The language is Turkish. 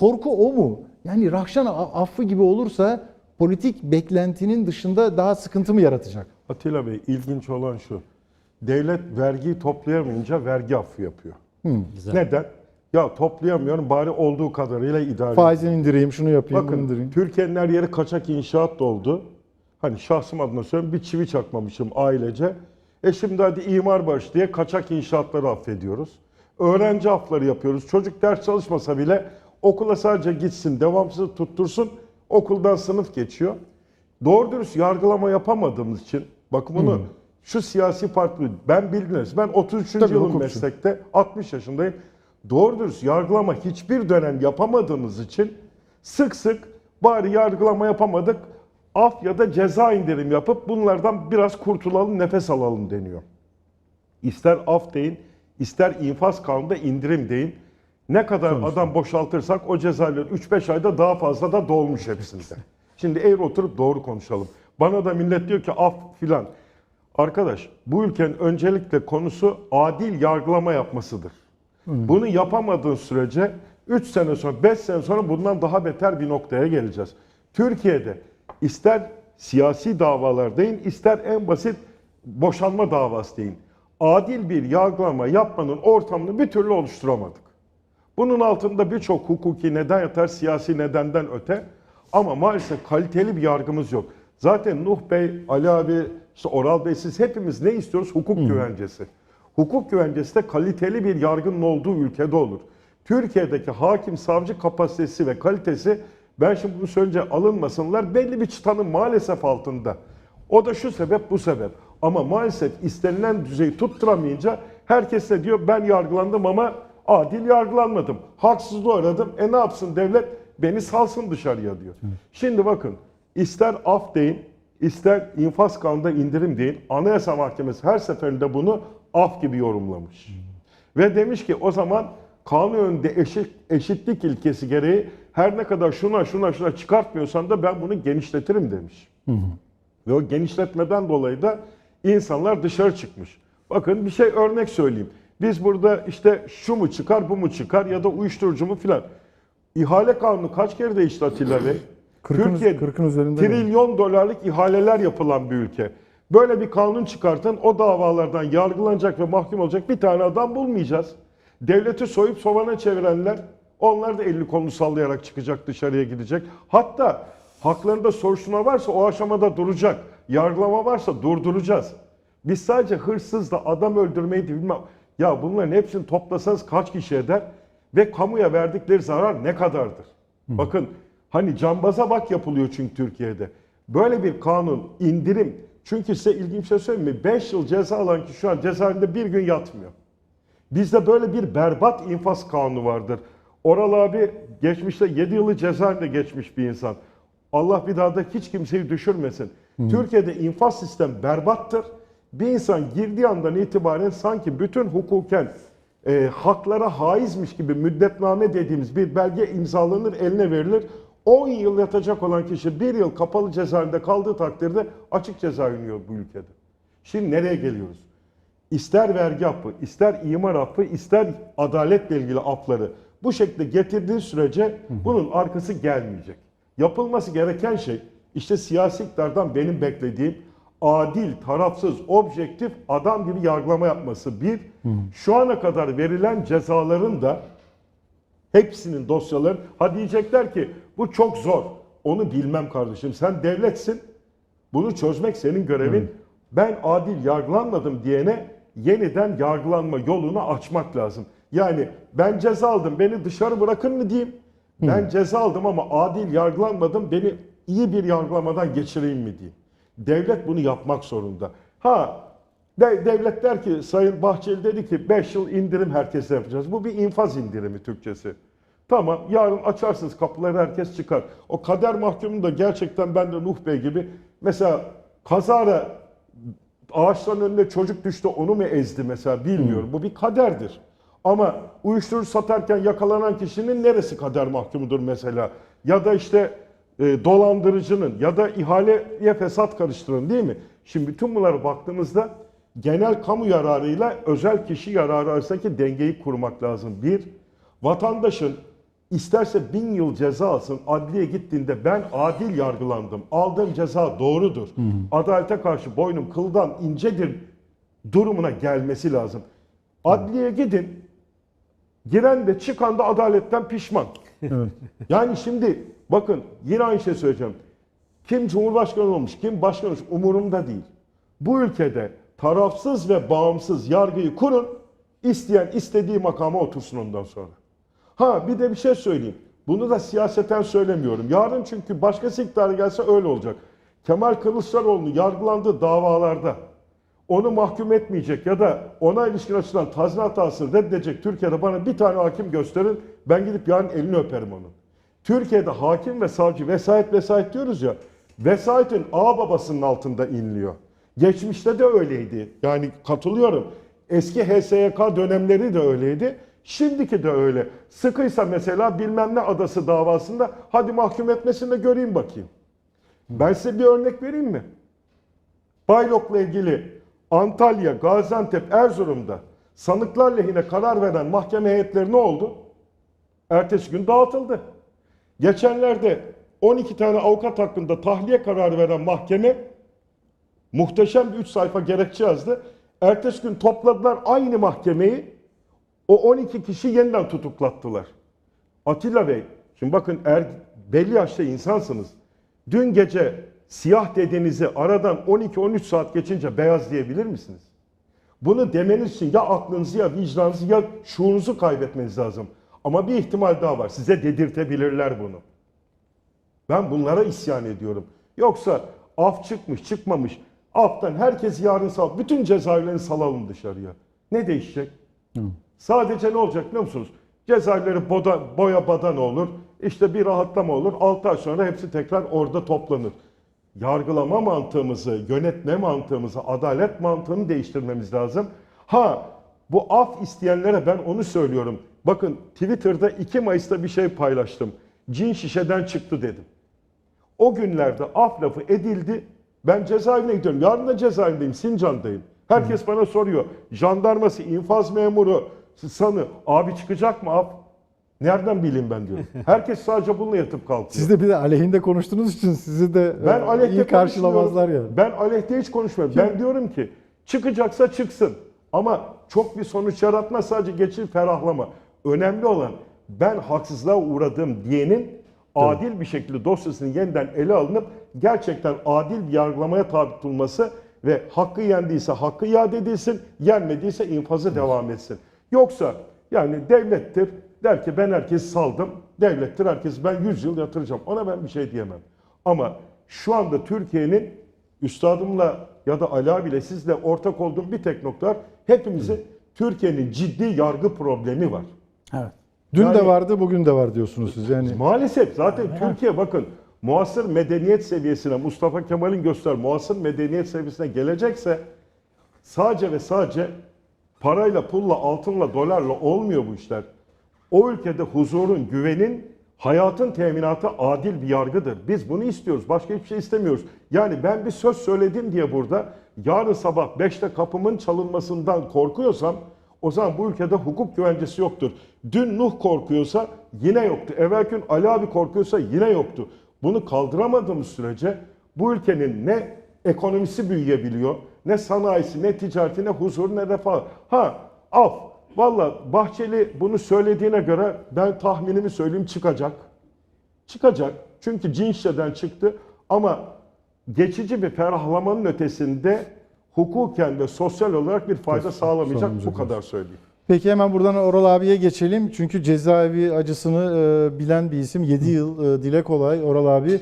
Korku o mu? Yani Rahşan affı gibi olursa politik beklentinin dışında daha sıkıntı mı yaratacak? Atilla Bey ilginç olan şu. Devlet vergiyi toplayamayınca vergi affı yapıyor. Güzel. Neden? Ya toplayamıyorum bari olduğu kadarıyla idare. Faizini indireyim, şunu yapayım, Bakın indireyim. Türkiye'nin her yeri kaçak inşaat doldu. Hani şahsım adına söylüyorum bir çivi çakmamışım ailece. E şimdi hadi imar baş diye kaçak inşaatları affediyoruz. Öğrenci affları yapıyoruz. Çocuk ders çalışmasa bile okula sadece gitsin, devamsız tuttursun. Okuldan sınıf geçiyor. Doğru dürüst yargılama yapamadığımız için bakın bunu şu siyasi parti ben bildiniz ben 33. Tabii, yılım hukukçu. meslekte 60 yaşındayım. Doğru dürüst yargılama hiçbir dönem yapamadığımız için sık sık bari yargılama yapamadık af ya da ceza indirim yapıp bunlardan biraz kurtulalım nefes alalım deniyor. İster af deyin, ister infaz kanunda indirim deyin. Ne kadar adam boşaltırsak o cezalar 3-5 ayda daha fazla da dolmuş hepsinde. Şimdi eğer oturup doğru konuşalım. Bana da millet diyor ki af filan. Arkadaş bu ülkenin öncelikle konusu adil yargılama yapmasıdır. Bunu yapamadığın sürece 3 sene sonra 5 sene sonra bundan daha beter bir noktaya geleceğiz. Türkiye'de ister siyasi davalar deyin ister en basit boşanma davası deyin. Adil bir yargılama yapmanın ortamını bir türlü oluşturamadık. Bunun altında birçok hukuki neden yatar, siyasi nedenden öte. Ama maalesef kaliteli bir yargımız yok. Zaten Nuh Bey, Ali abi, işte Oral Bey siz hepimiz ne istiyoruz? Hukuk güvencesi. Hukuk güvencesi de kaliteli bir yargının olduğu ülkede olur. Türkiye'deki hakim savcı kapasitesi ve kalitesi ben şimdi bunu söyleyince alınmasınlar belli bir çıtanın maalesef altında. O da şu sebep bu sebep. Ama maalesef istenilen düzeyi tutturamayınca herkes de diyor ben yargılandım ama adil yargılanmadım. Haksızlığı aradım. E ne yapsın devlet? Beni salsın dışarıya diyor. Şimdi bakın ister af deyin, ister infaz kanunda indirim deyin. Anayasa Mahkemesi her seferinde bunu af gibi yorumlamış. Ve demiş ki o zaman kanun önünde eşit, eşitlik ilkesi gereği her ne kadar şuna şuna şuna çıkartmıyorsan da ben bunu genişletirim demiş. Ve o genişletmeden dolayı da insanlar dışarı çıkmış. Bakın bir şey örnek söyleyeyim. Biz burada işte şu mu çıkar bu mu çıkar ya da uyuşturucu mu filan. İhale kanunu kaç kere değişti Atilla Bey? Kırkın- Türkiye kırkın üzerinde mi? trilyon dolarlık ihaleler yapılan bir ülke. Böyle bir kanun çıkartın o davalardan yargılanacak ve mahkum olacak bir tane adam bulmayacağız. Devleti soyup sovana çevirenler onlar da elini kolunu sallayarak çıkacak dışarıya gidecek. Hatta haklarında soruşturma varsa o aşamada duracak. Yargılama varsa durduracağız. Biz sadece hırsız da adam öldürmeyi de bilmem. Ya bunların hepsini toplasanız kaç kişi eder? Ve kamuya verdikleri zarar ne kadardır? Bakın hani cambaza bak yapılıyor çünkü Türkiye'de. Böyle bir kanun, indirim. Çünkü size ilginç bir şey söyleyeyim mi? 5 yıl ceza alan kişi şu an cezaevinde bir gün yatmıyor. Bizde böyle bir berbat infaz kanunu vardır. Oral abi geçmişte 7 yılı cezaevinde geçmiş bir insan. Allah bir daha da hiç kimseyi düşürmesin. Türkiye'de infaz sistem berbattır. Bir insan girdiği andan itibaren sanki bütün hukuken e, haklara haizmiş gibi müddetname dediğimiz bir belge imzalanır, eline verilir. 10 yıl yatacak olan kişi 1 yıl kapalı cezaevinde kaldığı takdirde açık ceza iniyor bu ülkede. Şimdi nereye geliyoruz? İster vergi affı, ister imar affı, ister adaletle ilgili affları bu şekilde getirdiği sürece bunun arkası gelmeyecek. Yapılması gereken şey işte siyasi iktidardan benim beklediğim adil, tarafsız, objektif adam gibi yargılama yapması. Bir, şu ana kadar verilen cezaların da hepsinin dosyaları ha diyecekler ki bu çok zor. Onu bilmem kardeşim. Sen devletsin. Bunu çözmek senin görevin. Ben adil yargılanmadım diyene yeniden yargılanma yolunu açmak lazım. Yani ben ceza aldım beni dışarı bırakın mı diyeyim? Ben ceza aldım ama adil yargılanmadım beni iyi bir yargılamadan geçireyim mi diyeyim? Devlet bunu yapmak zorunda. Ha de- devlet der ki Sayın Bahçeli dedi ki 5 yıl indirim herkese yapacağız. Bu bir infaz indirimi Türkçesi. Tamam yarın açarsınız kapıları herkes çıkar. O kader mahkumunu da gerçekten ben de Nuh Bey gibi mesela kazara ağaçların önüne çocuk düştü onu mu ezdi mesela bilmiyorum. Bu bir kaderdir. Ama uyuşturucu satarken yakalanan kişinin neresi kader mahkumudur mesela? Ya da işte e, dolandırıcının ya da ihaleye fesat karıştıran değil mi? Şimdi bütün bunlara baktığımızda genel kamu yararıyla özel kişi yararı arasındaki dengeyi kurmak lazım. Bir, vatandaşın isterse bin yıl ceza alsın, adliye gittiğinde ben adil yargılandım, aldığım ceza doğrudur, adalete karşı boynum kıldan incedir durumuna gelmesi lazım. Adliyeye gidin, giren de çıkan da adaletten pişman. Yani şimdi bakın yine aynı şey söyleyeceğim. Kim cumhurbaşkanı olmuş, kim başkan olmuş umurumda değil. Bu ülkede tarafsız ve bağımsız yargıyı kurun, isteyen istediği makama otursun ondan sonra. Ha bir de bir şey söyleyeyim. Bunu da siyaseten söylemiyorum. Yarın çünkü başkası iktidara gelse öyle olacak. Kemal Kılıçdaroğlu'nun yargılandığı davalarda onu mahkum etmeyecek ya da ona ilişkin açılan tazminat hatası reddedecek Türkiye'de bana bir tane hakim gösterin. Ben gidip yarın elini öperim onun. Türkiye'de hakim ve savcı vesayet vesayet diyoruz ya. Vesayetin ağ babasının altında inliyor. Geçmişte de öyleydi. Yani katılıyorum. Eski HSYK dönemleri de öyleydi. Şimdiki de öyle. Sıkıysa mesela bilmem ne adası davasında hadi mahkum etmesini de göreyim bakayım. Ben size bir örnek vereyim mi? Baylok'la ilgili Antalya, Gaziantep, Erzurum'da sanıklar lehine karar veren mahkeme heyetleri ne oldu? Ertesi gün dağıtıldı. Geçenlerde 12 tane avukat hakkında tahliye kararı veren mahkeme muhteşem bir 3 sayfa gerekçe yazdı. Ertesi gün topladılar aynı mahkemeyi. O 12 kişi yeniden tutuklattılar. Atilla Bey, şimdi bakın er, belli yaşta insansınız. Dün gece siyah dediğinizi aradan 12-13 saat geçince beyaz diyebilir misiniz? Bunu demeniz için ya aklınızı ya vicdanınızı ya şuurunuzu kaybetmeniz lazım. Ama bir ihtimal daha var. Size dedirtebilirler bunu. Ben bunlara isyan ediyorum. Yoksa af çıkmış çıkmamış. Aftan herkes yarın sal. Bütün cezaevlerini salalım dışarıya. Ne değişecek? Sadece ne olacak biliyor musunuz? Cezaevleri boda, boya badan olur. İşte bir rahatlama olur. 6 ay sonra hepsi tekrar orada toplanır. Yargılama mantığımızı, yönetme mantığımızı, adalet mantığını değiştirmemiz lazım. Ha bu af isteyenlere ben onu söylüyorum. Bakın Twitter'da 2 Mayıs'ta bir şey paylaştım. Cin şişeden çıktı dedim. O günlerde af lafı edildi. Ben cezaevine gidiyorum. Yarın da cezaevindeyim, Sincan'dayım. Herkes bana soruyor. Jandarması, infaz memuru, sanı, abi çıkacak mı af? Nereden bileyim ben diyorum. Herkes sadece bununla yatıp kalkıyor. Siz de bir de aleyhinde konuştuğunuz için sizi de Ben e, aleyhte iyi karşılamazlar konuşmuyorum. yani. Ben aleyhte hiç konuşmuyorum. Ben diyorum ki çıkacaksa çıksın. Ama çok bir sonuç yaratma sadece geçici ferahlama. Önemli olan ben haksızlığa uğradım diyenin adil bir şekilde dosyasının yeniden ele alınıp gerçekten adil bir yargılamaya tabi tutulması ve hakkı yendiyse hakkı iade edilsin, yenmediyse infazı devam etsin. Yoksa yani devlettir der ki ben herkesi saldım, devlettir herkes ben 100 yıl yatıracağım. Ona ben bir şey diyemem. Ama şu anda Türkiye'nin üstadımla ya da Ali abiyle sizle ortak olduğum bir tek nokta var. Hepimizin Türkiye'nin ciddi yargı problemi var. Evet. Dün Yani- de vardı, bugün de var diyorsunuz siz. Yani Maalesef zaten Türkiye bakın muasır medeniyet seviyesine Mustafa Kemal'in göster muasır medeniyet seviyesine gelecekse sadece ve sadece parayla, pulla, altınla, dolarla olmuyor bu işler. O ülkede huzurun, güvenin, hayatın teminatı adil bir yargıdır. Biz bunu istiyoruz. Başka hiçbir şey istemiyoruz. Yani ben bir söz söyledim diye burada yarın sabah 5'te kapımın çalınmasından korkuyorsam o zaman bu ülkede hukuk güvencesi yoktur. Dün Nuh korkuyorsa yine yoktu. Evvel gün Ali abi korkuyorsa yine yoktu. Bunu kaldıramadığımız sürece bu ülkenin ne ekonomisi büyüyebiliyor, ne sanayisi, ne ticareti, ne huzur, ne refah. Ha af. Valla Bahçeli bunu söylediğine göre ben tahminimi söyleyeyim çıkacak. Çıkacak. Çünkü cin şişeden çıktı. Ama geçici bir ferahlamanın ötesinde hukuken ve sosyal olarak bir fayda sağlamayacak. Bu kadar söyleyeyim. Peki hemen buradan Oral abiye geçelim. Çünkü cezaevi acısını e, bilen bir isim. 7 yıl e, dile kolay Oral abi.